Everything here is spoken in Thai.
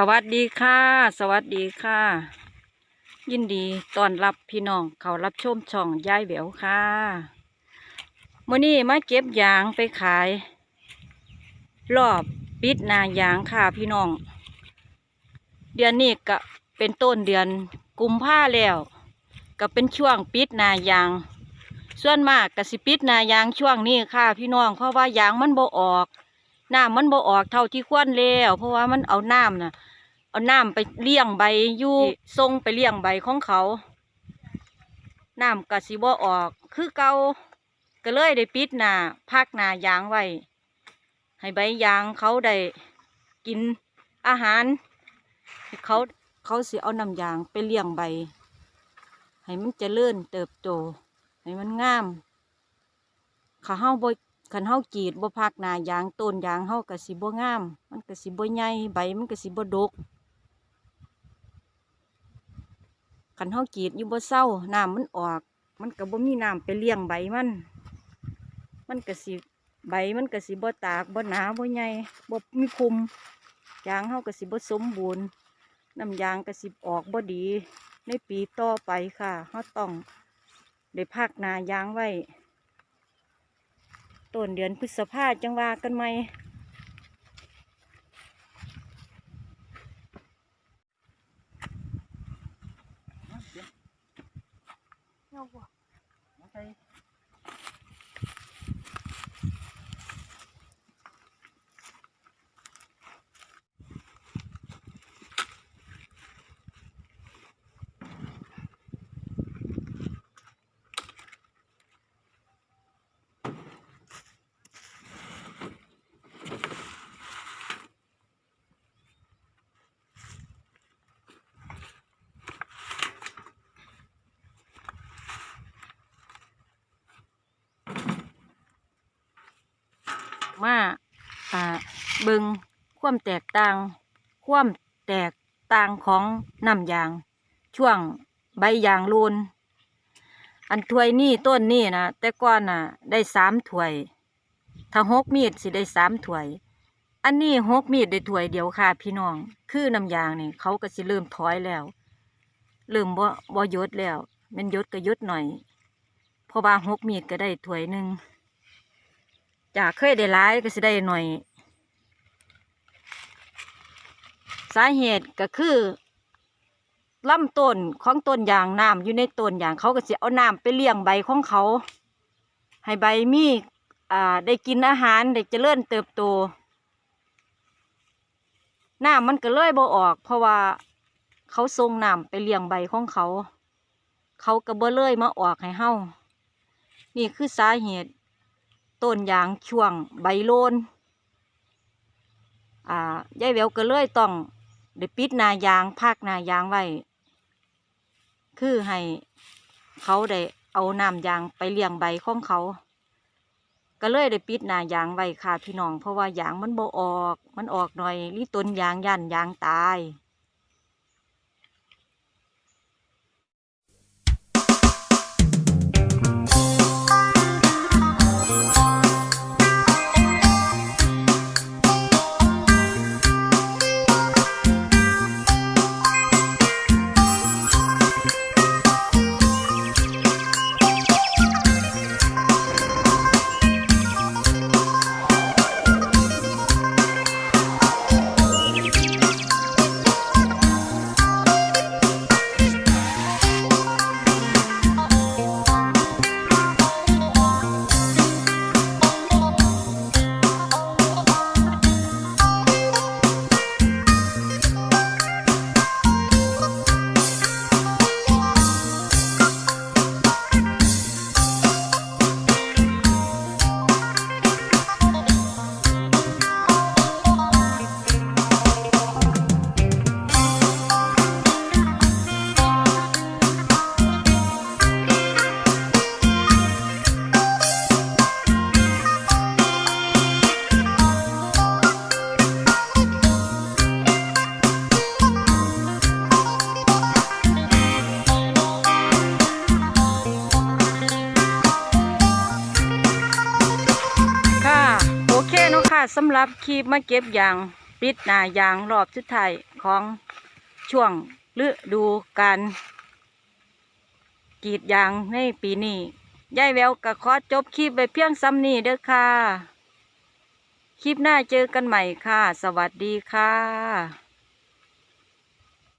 สวัสดีค่ะ สวัสดีค่ะ ยินดีต้อนรับพี่น้องเขารับชมช่องยายแหววค่ะมื่อนี้มาเก็บยางไปขาย รอบปิดนายางค่ะพี่น้อง เดือนนี้ก็เป็นต้นเดือนกุมภาแล้วก็เป็นช่วงปิดนายาง ส่วนมากกสิปิดนายางช่วงนี้ค่ะพี่น้องเพราะว่ายางมันบ่ออก น้ำมันบ่ออกเท่าที่ควรแล้ว เพราะว่ามันเอาน้ำน่ะ เอาน้ำไปเลี้ยงใบอยู่ทรงไปเลี้ยงใบของเขา น้ำก็สิบ่ออก คือเก่าก็เลยได้ปิดหน้าพักหน้ายางไว้ ให้ใบยางเขาได้กินอาหารให้เขาเขาสิเอาน้ำยางไปเลี้ยงใบ ให้มันเจริญเติบโต ให้มันงามข้าเฮาบ่ คันเฮากรีดบ่พักหนายางต้นยางเฮาก็สิบ่งาม มันก็สิบ่ใหญ่ใบมันก็สิบ่ดกคันเฮากรีดอยู่บ่เศร้าน้ำมันออก มันก็บ่มีน้ำไปเลี้ยงใบมัน มันก็สิใบมันก็สิบ่ตากบ่หนาบ่ใหญ่บ่มีคุมยางเฮาก็สิบ่สมบูรณ์น้ำยางก็สิออกบ่ดี ในปีต่อไปค่ะเฮาต้องได้พักหนายางไว้ ต้นเดือนพฤษภาจังว่ากันไหม มาอ่าเบิงความแตกต่าง ความแตกต่างของน้ำยาง ช่วงใบยางรูนอันถ้วยนี่ต้นนี่นะแต่ก่อนน่ะ ได้สามถ้วย ถ้าหกมีดสิได้สามถ้วย อันนี้หกมีดได้ถ้วยเดียวค่ะพี่น้อง คือน้ำยางนี่เขาก็สิเริ่มถอยแล้ว เริ่มบ่บ่ยดแล้วมันยดก็ยดหน่อยเพราะว่าหกมีดก็ได้ถ้วยหนึ่ง จากเคยได้หลายก็สิได้หน่อย สาเหตุก็คือลำต้นของต้นยางน้ำอยู่ในต้นยางเขาก็สิเอาน้ำไปเลี้ยงใบของเขา ให้ใบมีอ่าได้กินอาหารได้เจริญเติบโตน้ำมันก็เลยบ่ออก เพราะว่าเขาส่งน้ำไปเลี้ยงใบของเขา เขาก็บ่เลยมาออกให้เฮานี่คือสาเหตุ ต้นยางช่วงใบโลนอ่ายายแววก็เลยต้องได้ปิดหนายางภาคหนายางไว้ คือให้เขาได้เอาน้ำยางไปเลี้ยงใบของเขา ก็เลยได้ปิดหนายางไว้ค่ะพี่น้อง เพราะว่ายางมันบ่ออก มันออกหน่อยรีต้นยางยันยางตาย ค่ะสำหรับคลิปมาเก็บยางปิดหน้ายางรอบสุดท้ายของช่วงฤดูการกรีดยางในปีนี้ยายแววก็ขอจบคลิปไปเพียงซ้ำนี้เด้อค่ะ คลิปหน้าเจอกันใหม่ค่ะ สวัสดีค่ะ